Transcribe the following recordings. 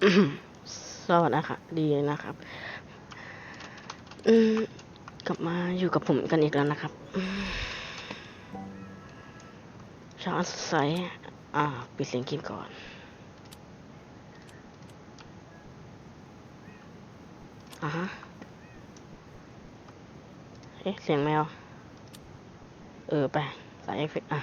สวัสดีค่ะ ดีนะครับ อืมกลับมาอยู่กับผมกันอีกแล้วนะครับเช้าอันสดใสอ่าปิดเสียงกินก่อน อ่าฮะ เอ๊ะ เสียงแมว เออ ไป ใส่เอฟเฟกต์อะ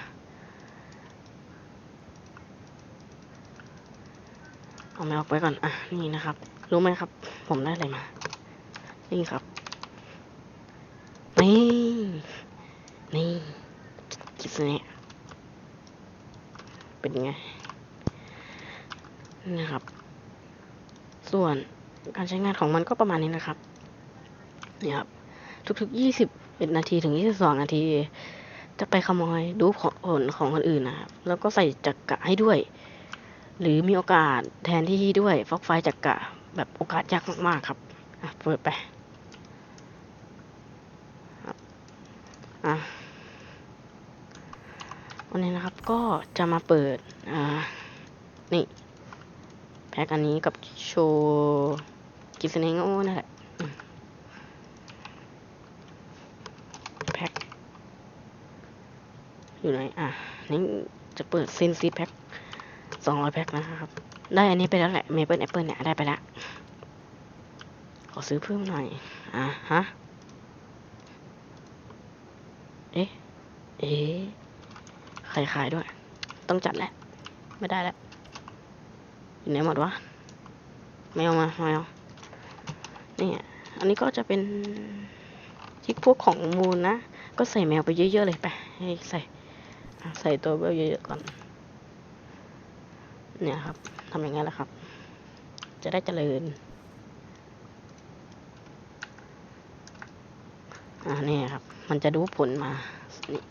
เอาแมวออกไปก่อน อะ นี่นะครับ รู้ไหมครับ ผมได้อะไรมา นี่ครับ นี่ นี่คิดเนี่ยเป็นไง นี่นะครับ ส่วนการใช้งานของมันก็ประมาณนี้นะครับ นี่ครับ ทุกๆยี่สิบเอ็ดนาทีถึงยี่สิบสองนาที จะไปขโมยดูผลของคนอื่นนะครับ แล้วก็ใส่จักกะให้ด้วย หรือมีโอกาสแทนที่ด้วยฟอกไฟจักกะ แบบโอกาสยากมากๆครับอะเปิดไปอะวันนี้นะครับก็จะมาเปิดอ่านี่ แพ็กอันนี้กับโชว์กิสเนโง่นั่นแหละแพ็กอยู่ไหนอะนี่จะเปิดเซนซีแพ็ก สองร้อยแพ็กนะครับ ได้อันนี้ไปแล้วแหละเมเปิลแอปเปิลเนี่ยได้ไปแล้ว ขอซื้อเพิ่มหน่อย อะฮะ เอ๊ะ เอ๊ะใครขายด้วย ต้องจัดแหละ ไม่ได้แล้วอยู่ไหนหมดวะ ไม่เอามาไม่เอานี่อันนี้ก็จะเป็นที่พวกของมูลนะ ก็ใส่แมวไปเยอะๆเลยไป ให้ใส่ ใส่ตัวเบลเยอะๆก่อน เนี่ยครับทำอย่างนั้แหละครับ จะได้เจริญอ่านี่ครับ มันจะดูผลมานี่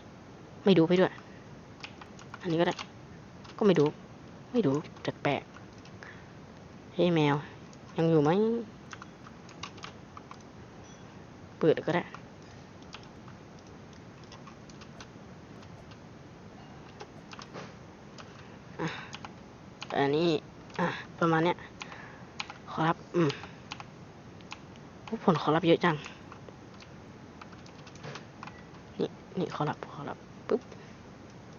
ไม่ดูไปด้วย อันนี้ก็ได้ ก็ไม่ดู ไม่ดูแปลกๆเฮ้ยแมว ยังอยู่ไหมเปิดก็ได้ อันนี้อะประมาณเนี้ยขอรับ อืมผู้ผลขอรับเยอะจัง นี่นี่ขอรับขอรับปุ๊บ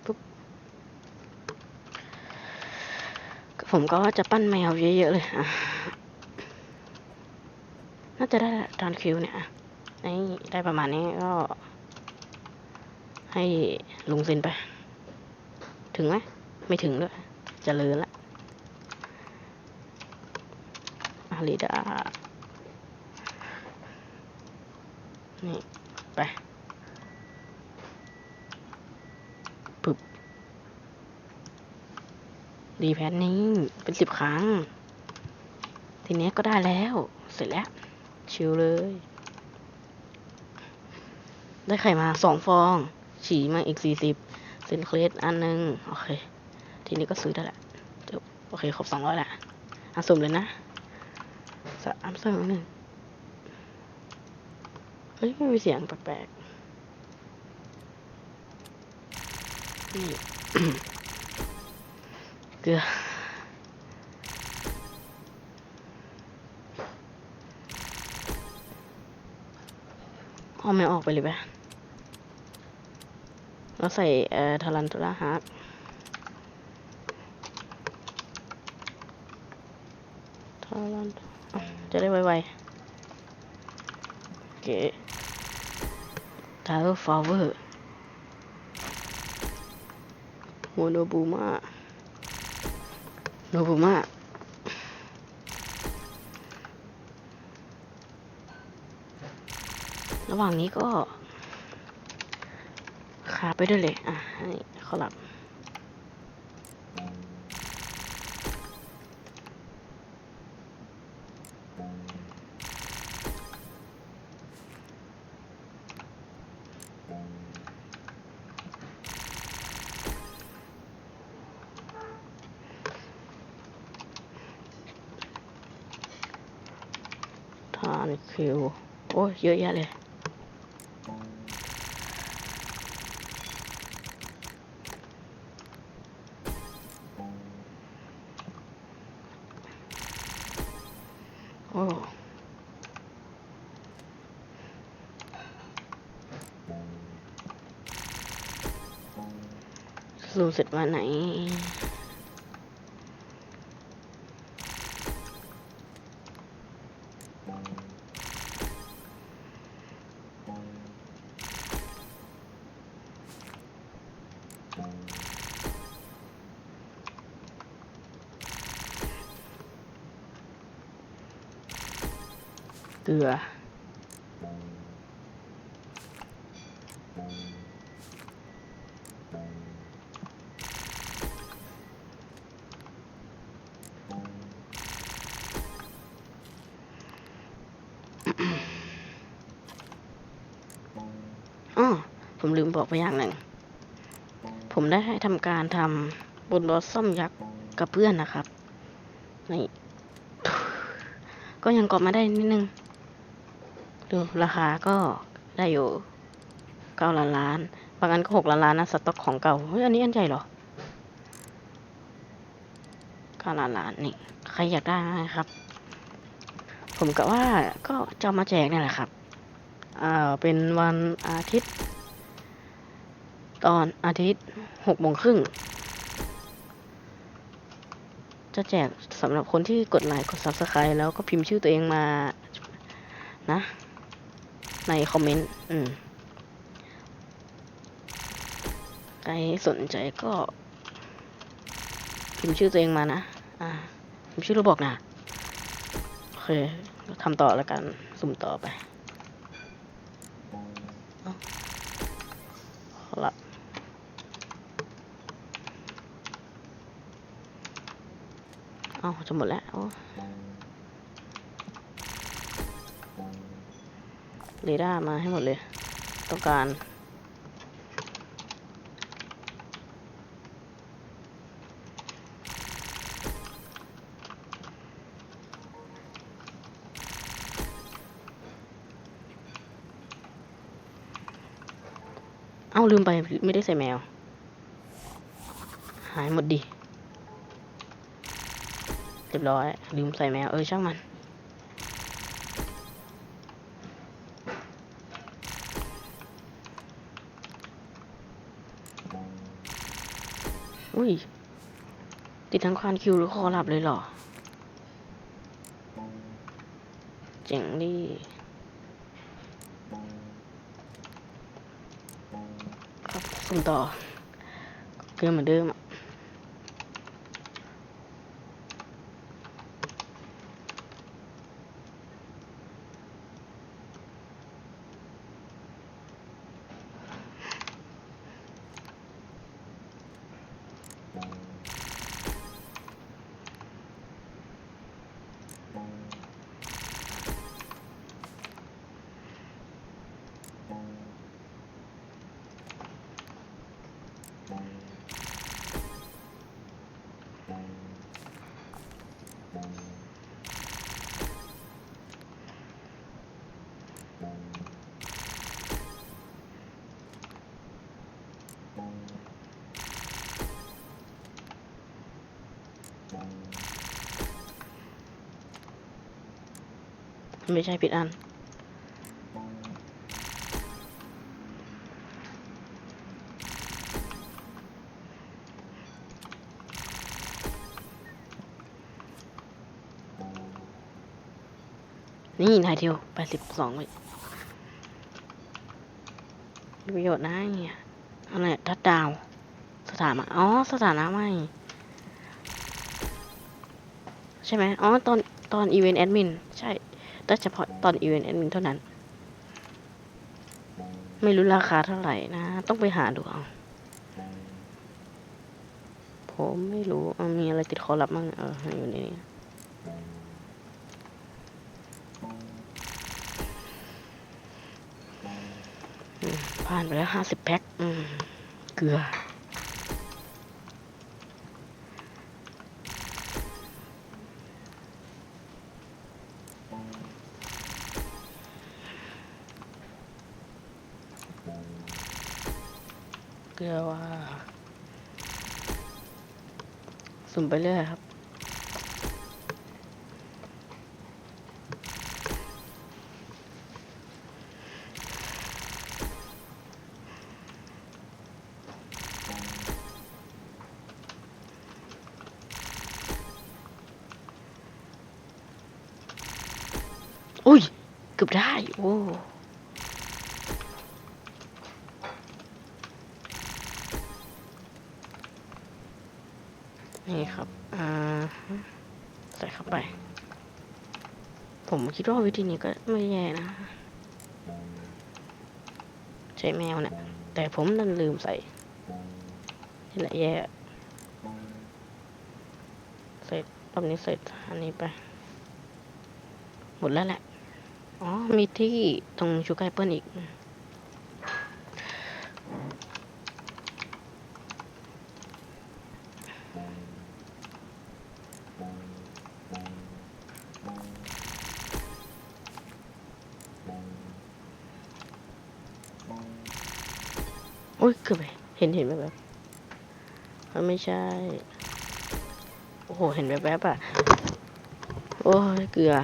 ปุ๊บผมก็จะปั้นแมวเยอะๆเลยอะน่าจะได้ตอนคิวเนี่ยอะนี่ได้ประมาณนี้ก็ ให้ลุงเซ็นไป ถึงไหมไม่ถึงด้วยจะเลินละ อาริดา นี่ ไปปึ๊บรีแพนนิ่เป็นสิบครั้ง ทีนี้ก็ได้แล้ว เสร็จแล้ว ชิลเลย ได้ไข่มาสองฟอง ฉีมาอีกสี่สิบเซนเคลสอันหนึ่งโอเค ทีนี้ก็ซื้อได้แหละจบโอเค ครบสองร้อยแหละอะสุ่มเลยนะามสองหนึ่งเฮ้ยไม่มีเสียงแปลกๆนี่เกลือเอาไม่ออกไปเลยไปแล้วใส่เอ่อทารันตุลาฮาร์ดทารันอะ จะได้ไวๆโอเคทาร์ฟาวเวอร์โมโนบูมาโนบูมาระหว่างนี้ก็ขาไปด้วยเลย อะ ให้เขาหลับ เยอะแยะเลยโอ้ซูเสร็จวันไหน อ๋อผมลืมบอกไปอย่างหนึ่ง ผมได้ให้ทำการทำบนบอสซัมยักษ์กับเพื่อนนะครับ นี่ ก็ยังกอบมาได้นิดนึง ดูราคาก็ได้อยู่เก้าล้านล้าน บางอันก็หกล้านล้านนะสต็อกของเก่า เฮ้ย อันนี้อันใหญ่เหรอเก้าล้านล้านนี่ ใครอยากได้นะครับ ผมก็ว่าก็จะมาแจกนี่แหละครับอ่าเป็นวันอาทิตย์ ตอนอาทิตย์หกโมงครึ่งจะแจกสำหรับคนที่กดไลค์กด subscribe แล้วก็พิมพ์ชื่อตัวเองมานะ ในคอมเมนต์อืมใครสนใจก็ พิมพ์ชื่อตัวเองมานะ อ่า พิมพ์ชื่อเราบอกนะ เคทำต่อแล้วกัน สุ่มต่อไปอาเอาละเอาจะหมดแล้วโอ้เรดามาให้หมดเลย ต้องการ ลืมไปไม่ได้ใส่แมว หายหมดดิเรียบร้อย ลืมใส่แมว เออ ช่างมัน อุ้ย ติดทั้งควานคิวหรือคอหลับเลยเหรอ เจ๋งดิ สุ่มต่อเกลือเหมือนเดิม ไม่ใช่ผิดอัน นี่นายเดียวแปดสิบสองเลยประโยชน์นะเนี่ยอะไรทัดดาว สถานะ อ๋อ สถานะไม่ ใช่ไหมอ๋อตอนตอนอีเวนต์แอดมินใช่แต่เฉพาะตอนอีเวนต์แอดมินเท่านั้น ไม่รู้ราคาเท่าไหร่นะ ต้องไปหาดูเอา ผมไม่รู้มีอะไรติดคอรับมั่งเอออยู่ในนี้ผ่านไปแล้วห้าสิบแพ็ค อืม เกลือ เกลือว่า สุ่มไปเรื่อยครับ อุ้ย เกือบได้ โอ้ ผมคิดว่าวิธีนี้ก็ไม่แย่นะ ใช้แมวเนี่ยแต่ผมนั่นลืมใส่ นี่แหละแย่ใส่รอบนี้ใส่อันนี้ไป หมดแล้วแหละ อ๋อ มีที่ตรงชูกเปิลอีก อ้ยเกือบไปเห็นเห็นแบบแบบไม่ใช่ โอ้โห เห็นแบบแบบอะ โอ้ยเกลือ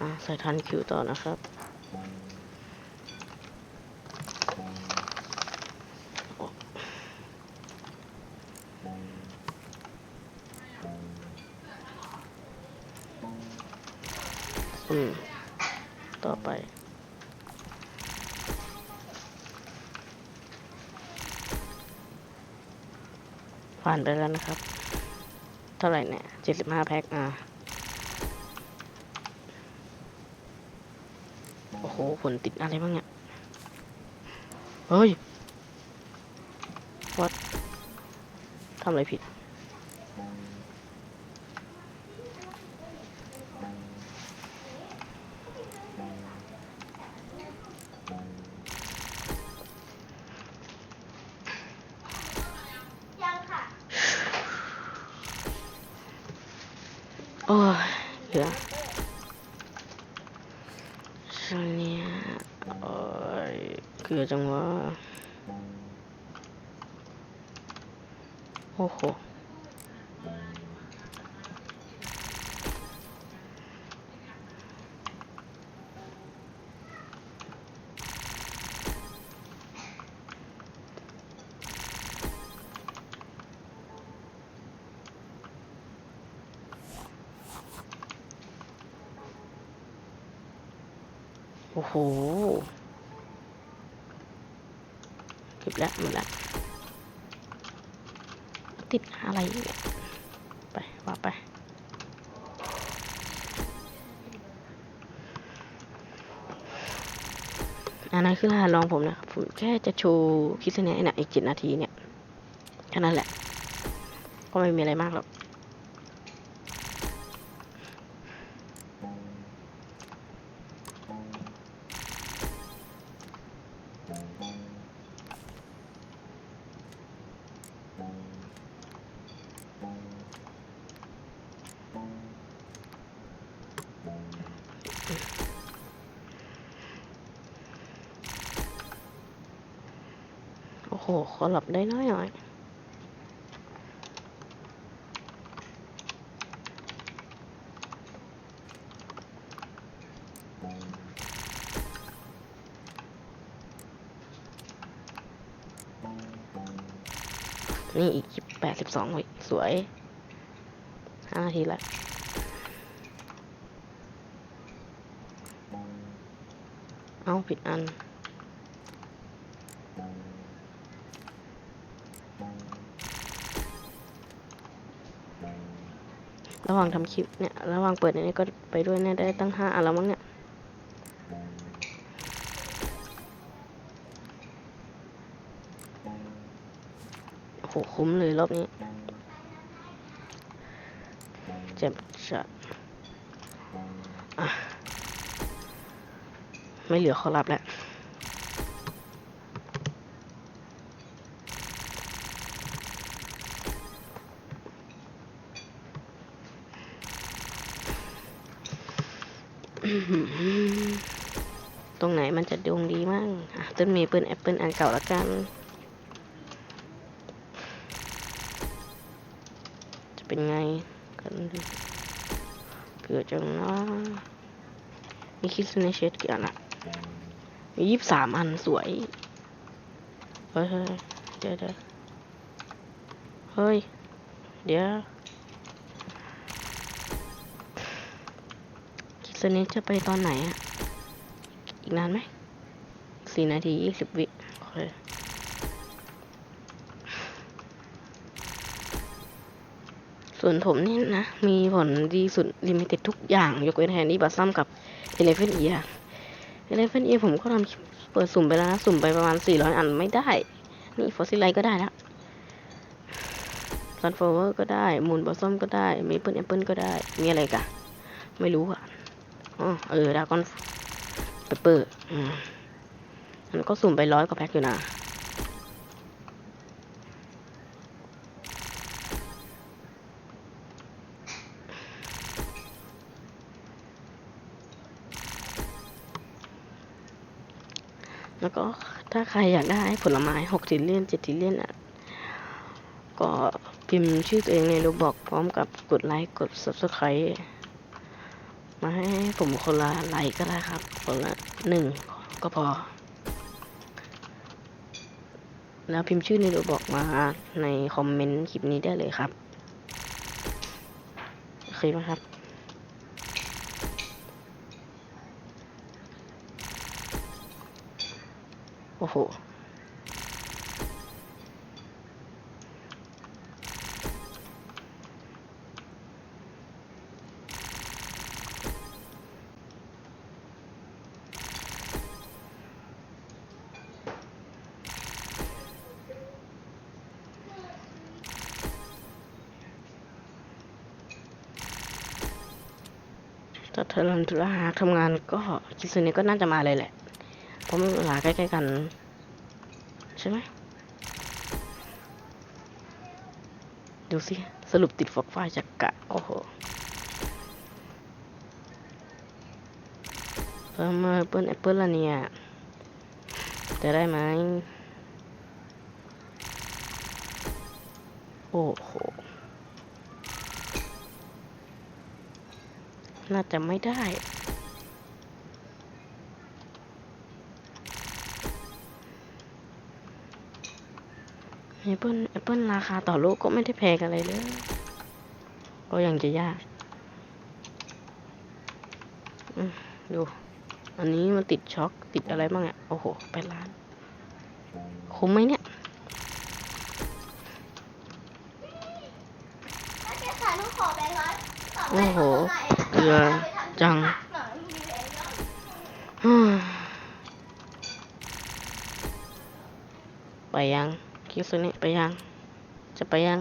อะใส่ทันคิวต่อนะครับ อืม ต่อไป ผ่านไปแล้วนะครับ เท่าไหร่เนี่ยเจ็ดสิบห้าแพ็คอะโอ้โหผลติดอะไรบ้างเนี่ย เฮ้ยวัดทำอะไรผิด โอ้ยเหลือช่วงเเก็บแล้วหมดแล้วติดอะไรอีกไปว่าไปอันนั้นคือรหัสลองผมนะครับผมแค่จะโชว์คลิปเนี้ยนะอีกเจ็ดนาทีเนี่ย แค่นั้นแหละ ก็ไม่มีอะไรมากหรอก น้อยหน่อยนี่อีกแปดสิบสองวิสวยห้านาทีละเอาผิดอัน ระหว่างทำคลิปเนี่ย ระหว่างเปิดอันนี้ก็ไปด้วยเนี่ยได้ตั้งห้าอันแล้วมั้งเนี่ย โหคุ้มเลยรอบนี้เจ็บจัดอะไม่เหลือขอรับแล้ว ตรงไหนมันจะดวงดีมั่งอะต้นมีปืนแอปเปิลอันเก่าละกัน จะเป็นไงกันดูเกือจังนะมีคิดในเชดกี่อันอะมียี่สิบสามอันสวย เฮ้ยเฮ้ยเดี๋ยวเดี๋ยวเฮ้ย เดี๋ยว คิดสนี้จะไปตอนไหนอะอีกนานไหมสี่นาทียี่สิบวิโอเคส่วนผมนี่นะ มีผลดีสุดลิมิเต็ดทุกอย่าง ยกเว้นแฮนดี้บัตซัมกับเอเลฟเฟนเอียเอเลฟเฟนเอียผมก็ทำเปิดสุ่มไปแล้วนะ สุ่มไปประมาณสี่ร้อยอันไม่ได้ นี่ฟอสซิลไลก็ได้แล้วซันฟลาวเวอร์ก็ได้ มูนบอสซอมก็ได้เมเปิลแอปเปิลก็ได้ มีอะไรกะไม่รู้อะ อ๋อเออดากอนเปเปอร์มันก็สุ่มไปร้อยกว่าแพ็คอยู่นะแล้วก็ถ้าใครอยากได้ผลไม้หกทิเลียนเจ็ดทิเลียนอะ ก็พิมพ์ชื่อตัวเองในรูบอกพร้อมกับกดไลค์ กด subscribe มาให้ผมคนละไลค์ก็ได้ครับ คนละหนึ่งก็พอ แล้วพิมพ์ชื่อในรูบอกมาในคอมเมนต์คลิปนี้ได้เลยครับ โอเคไหมครับโอ้โห ถ้าเธอลันทุระหาทำงานก็คิดส่วนนี้ก็น่าจะมาเลยแหละ เพราะมันเวลาใกล้ๆกัน ใช่ไหมดูสิ สรุปติดฟอกไฟจากกะ โอ้โหเพิ่มเปิ้ลแอปเปิลละเนี่ย จะได้ไหม โอ้โห น่าจะไม่ได้ แอปเปิลแอปเปิลราคาต่อลูกก็ไม่ได้แพงอะไรเลย ก็ยังจะยากอืมดู อันนี้มันติดช็อค ติดอะไรบ้างอะ โอ้โหไปล้าน คุ้มไหมเนี่ยโอ้โห เกลือจังไปยังคิดสุนี่ไปยัง จะไปยัง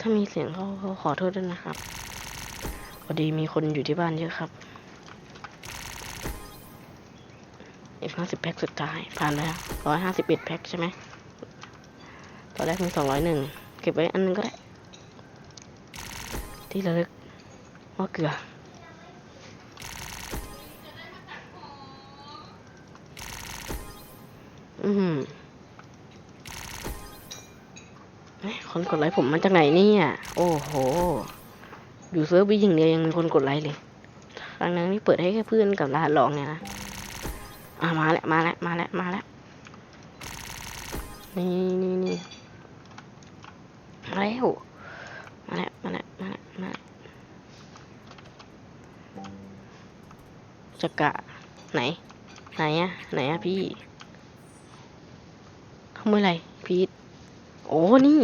ถ้ามีเสียงเขาเขาขอโทษด้วยนะครับพอดีมีคนอยู่ที่บ้านเยอะครับอีกห้าสิบแพ็คสุดท้ายผ่านแล้วร้อยห้าสิบเอ็ดแพ็คใช่ไหมตอนแรกมีสองร้อยหนึ่งเก็บไว้อันนึงก็ได้ ที่ระลึกว่าเกลืออืมเอ๊ะคนกดไลค์ผมมาจากไหนเนี่ย โอ้โห อยู่เซิร์ฟวิอย่างเดียวยังมีคนกดไลค์เลยครั้งนั้นนี่เปิดให้แค่เพื่อนกับรหัสลองเนี่ยนะ อ่ามาแล้วมาแล้วมาแล้วมาแล้วนี่นี่นี่มาแล้ว มาแล้วมาแล้วมาแล้วมาแล้วจะกะไหน ไหนอะไหนอะพี่ขโมยอะไรพีทโอ้นี่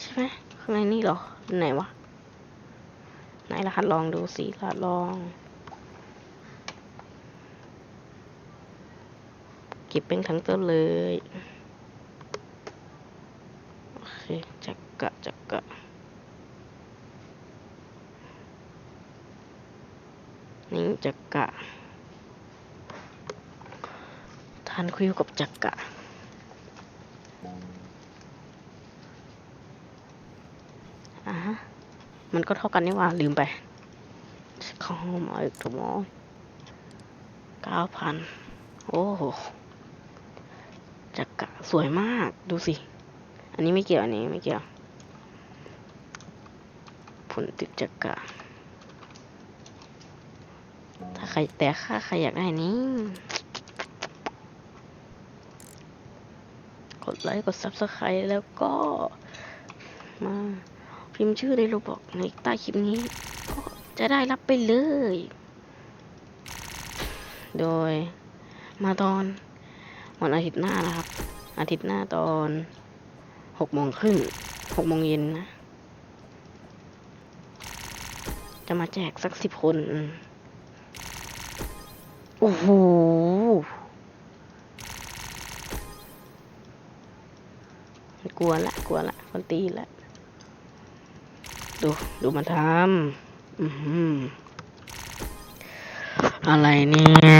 ใช่ไหมข้างในนี่เหรอไหนวะไหนรหัสลองดูสิรหัสลองเก็บเป็นทั้งต้นเลย โอเค จักกะ จักกะ นี่จักกะทานคุยกับจักกะอะมันก็เท่ากันนี่หว่าลืมไปข้ามาอีกถูกมั้เก้าพันโอ้โหจักระสวยมากดูสิ อันนี้ไม่เกี่ยว อันนี้ไม่เกี่ยวผลติดจักระ ใครแต่ถ้าใครอยากได้นี้ กดไลค์ กด Subscribe แล้วก็ มาพิมพ์ชื่อในโรบอกในใต้คลิปนี้ ก็จะได้รับไปเลย โดยมาตอนวันอาทิตย์หน้านะครับ อาทิตย์หน้าตอนหกโมงครึ่งหกโมงเย็นนะ จะมาแจกสักสิบคน โอ้โหกลัวละกลัวละคนตีละ ดู ดูมันทำอือหือะไรเนี่ย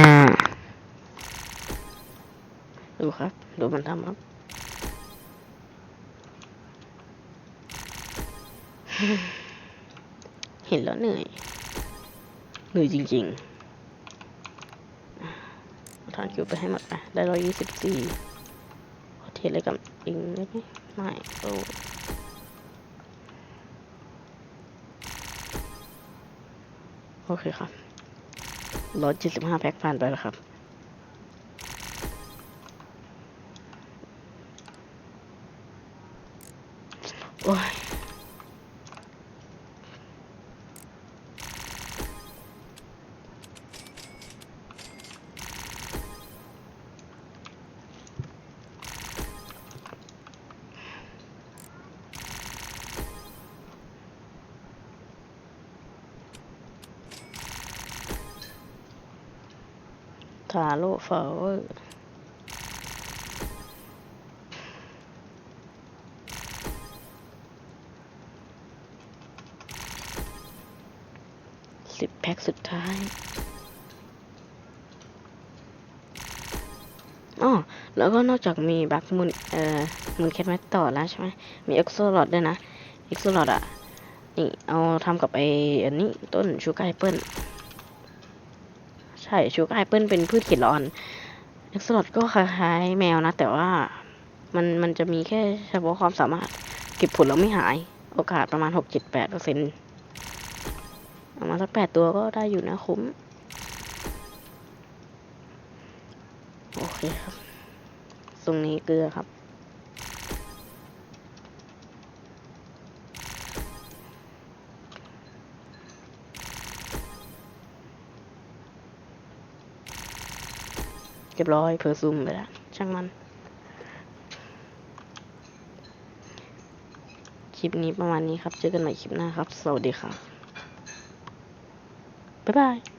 ดูครับ ดูมันทำครับเห็นแล้วเหนื่อย เหนื่อยจริง ๆ ถอาทานคิวไปให้หมดไปได้ร้อยยี่สิบสี่เทเลกับอิงได้ไหมไม่โอ้โอเคครับร้อยเจ็ดสิบห้าแพ็คผ่านไปแล้วครับ ทาโร่ฟลาวเวอร์สิบแพ็คสุดท้ายอ๋อแล้วก็นอกจากมีบัคมุนเอ่อมุนแคทแมตต่อแล้วใช่ไหมมีเอ็กโซลอดด้วยนะเอ็กโซลอดอะ นี่ เอาทำกับไออันนี้ต้นชูการ์แอปเปิล ช่ชูการ์แอปเปิลเป็นพืชเขียดร้อนเอ็กซ์ลอดก็คล้ายๆแมวนะ แต่ว่ามันมันจะมีแค่เฉพาะความสามารถ เก็บผลแล้วไม่หาย โอกาสประมาณหกเจ็ดแปดเปอร์เซ็นต์เอามาสักแปดตัวก็ได้อยู่นะคุ้ม โอเคครับ ตรงนี้เกลือครับ รียบร้อยเพอร์ซูมไปแล้วช่างมัน คลิปนี้ประมาณนี้ครับ เจอกันใหม่คลิปหน้าครับ สวัสดีครับ บ๊ายบาย